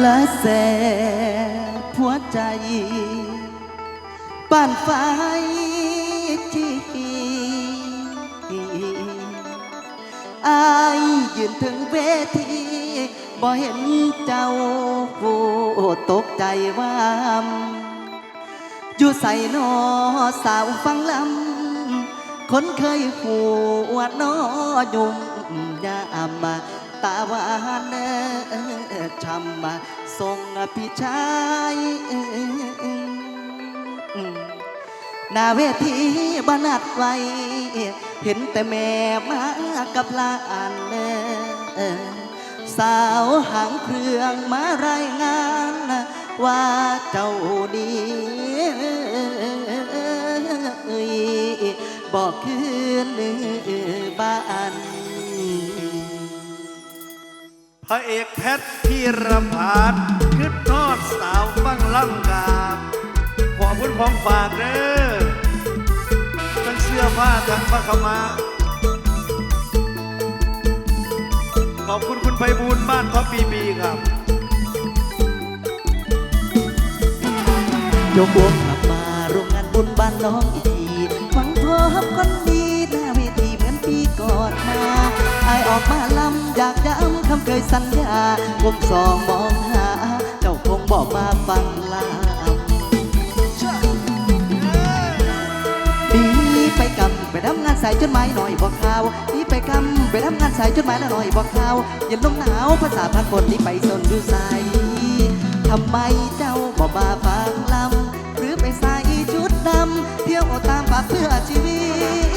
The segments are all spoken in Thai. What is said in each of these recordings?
และแสบหัวใจป่านไฟที่อายยืนถึงเวทีบ่เห็นเจ้าโอ้ตกใจว่าอยู่ใส่นอสาวฟังลำคนเคยหัวนอยุ่มยามมา ตาหวานเอ่อชำมาส่งพี่ชายนาเวทีบนัดไว้ เห็นแต่แม่มากับลานเอ่อสาวหางเครื่องมารายงาน ว่าเจ้าดีบอกคืนบ้าน ระเอกแพทย์พีรพานขึ้นทอดสาวฟังล่ำกาบขอพุณของฝากเด้อทั้งเสื้อผ้าทั้งผ้าขมาขอบคุณคุณไพบูลบ้านท็อปปีบีครับยกวงกลับมาโรงงานบุญบ้านน้องอีกทีหวังพบคนดี อออกมาลำอยากย้ำคำเคยสัญญาผมสองมองหา เจ้าคงบอกมาฟังลำดีไปกำไปทำงานสายจดหมายหน่อยบอกข่าวดีไปกำไปทำงานสายจดหมายแล้วหน่อยบอกข่าวเย็นลมหนาวภาษาพักคนที่ไปสนดูใสทำไมเจ้าบอกมาฟังลำหรือไปใส่ชุดดำเที่ยวตามปากเพื่อชีวิ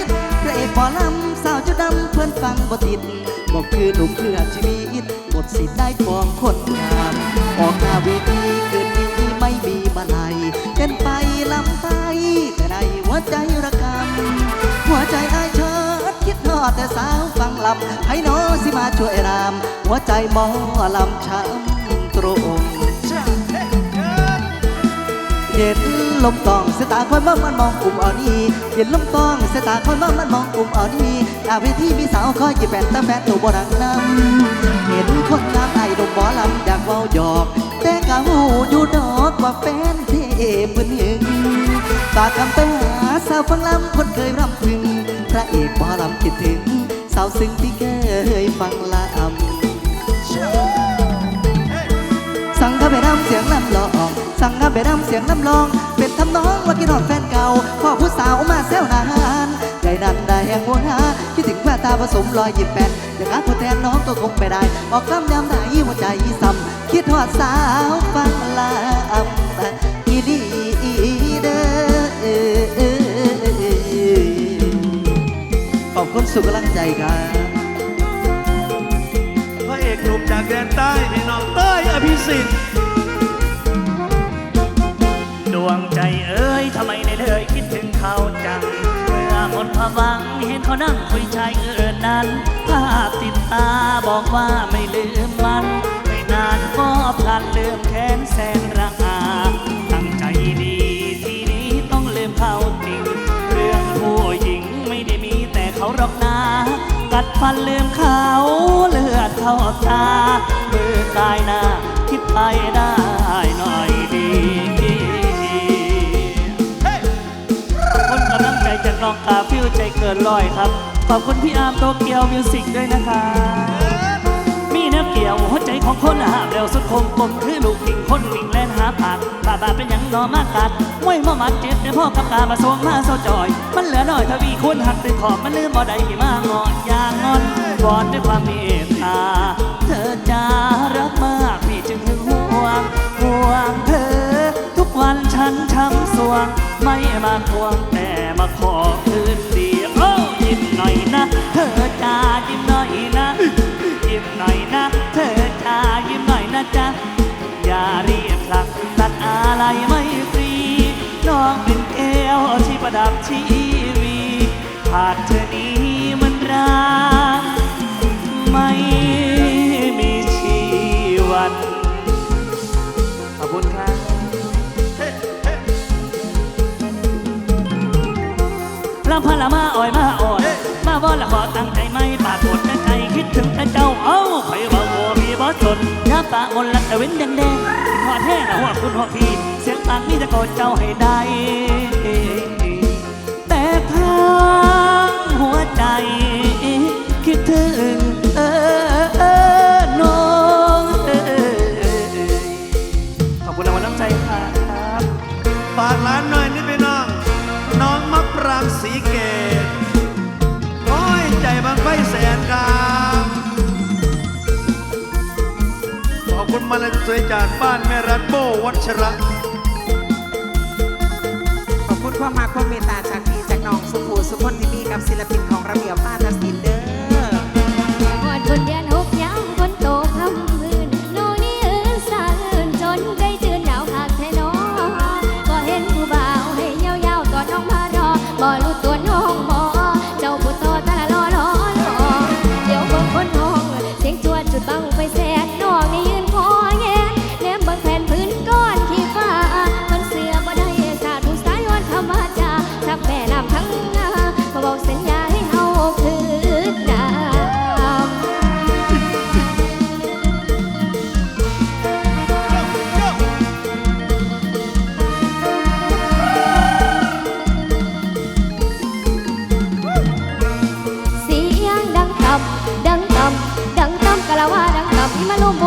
ตพระเอกหมอลำ ดำเพื่อนฟังบ่ติดบอกคือหนุ่มเพื่อชีวิตหมดสิทธิ์ได้ฟองคนงามออกหน้าเวทีคืนนี้ไม่มีมาลัยเต้นไปลำไป แต่ในหัวใจระกำหัวใจอายเชิดคิดทอดแต่สาวฟังลำให้น้องสิมาช่วยราม หัวใจหมอลำช้ำตรงเห็น ลมตองสตาคอยมองมันมองกลุ่มอ่อนนี้เห็นลมตองสตาคอยมองมันมองกลุ่มอ่อนนี้หน้าเวทีมีสาวคอยจีบแฟนต่แฟนตัวบรังนำเห็นคนงามไอ้ดมหมอลำอยากเว้าหยอก แต่กะหูอยู่ดอกว่าแฟนเทพเพิ่นหึงฝากคำไปหาสาวฟังลำคนเคยรำพึง พระเอกหมอลำคิดถึง สาวซึ้งที่เคยฟังลำ สั่งเข้าไปนำเสียงลำลอง เป็นทำนองว่ากินหอดแฟนเก่าพ่อผู้สาวมาแซวนานใจนั้นได้แห่งหัวหาคิดถึงแววตาผสมรอยยิ้มแป้นอยากอาทดแทนน้องก็คงไม่ได้ ออกกำยำได้หัวใจซ้ำคิดหอดสาวฟังลำอีดีเด้อขอบคุณสุขกำลังใจครับพระเอกหนุ่มจากแดนใต้พี่น้องเต้ยอภิสิทธิ์ ไมในเลยคิดถึงเขาจัง เมื่อหมดความหวังเห็นเขานั่งคุยชายเอื่นนั้น ภาพติดตาบอกว่าไม่ลืมมัน ไม่นานก็พลันลืมแค้นแสนระอาตั้งใจดีทีนี้ต้องลืมเขาจริง เรื่องผู้หญิงไม่ได้มีแต่เขาหรอกนากัดฟันลืมเขาเลือดเข้าตามือกายหน้าคิดไปได้หน่อยดี ใจจาฟิวใจเกินร้อยครับ ขอบคุณพี่อาร์มโตเกียวมิวสิกด้วยนะคะมีแนบเกี่ยวหัวใจของคนหาเร็วสุดคมกลมคือลูกกิ่งคนวิ่งแล่นหาผักบาบาเป็นหยังนอมากกัดมวยมามัดเจ็บในพ่อกับตามาสวงมาเศร้าจอย มันเหลือหน่อยทวีคูณหักติดขอบมันลืมบ่ได้มางอนยางงอนวอนด้วยความเมตตา เธอจะรักมากพี่จึงหึงห่วงห่วงเธอ ทุกวันฉันช้ำสวงไม่มาทวง ลำพาละมาอ่อยมาอ่อยมาว่ละขอตั้งใจไม่ปากกดแต่ใจคิดถึงแต่เจ้าเอ้าใครบอกว่ามีบอสนย้ำตามนลัตะเว้นแดงแดงหอดแห้งละหัวคุณหัวพี่เสียงต่างนี่จะกอดเจ้าให้ได้ แต่ทางหัวใจคิดถึง อบคุณมาลัยสวยจากบ้านแม่รักโบวัชระขอบคุณความมาความเมตตาจากพี่จากน้องสุภูสุคนที่มีกับศิลปินของระเบียบป้าทศิน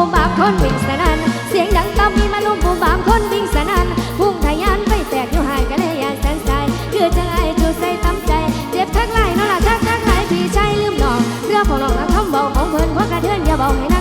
มบามคนวิ่งสนันเสียงดังต่ำมีมาลุมบูมบามคนวิ่งสนันพุ่งทะยานไปแตกอยู่หายกันเลยอย่างแสนสายคือจังไอจูใส่ตั้ใจ เจ็บทักไหลนั่นล่ะทักทักไหลพี่ชายลืมน้องเรื่องของน้องนั้นทำเบาของเพิ่นเพราะกระเทือนอย่าเบาให้น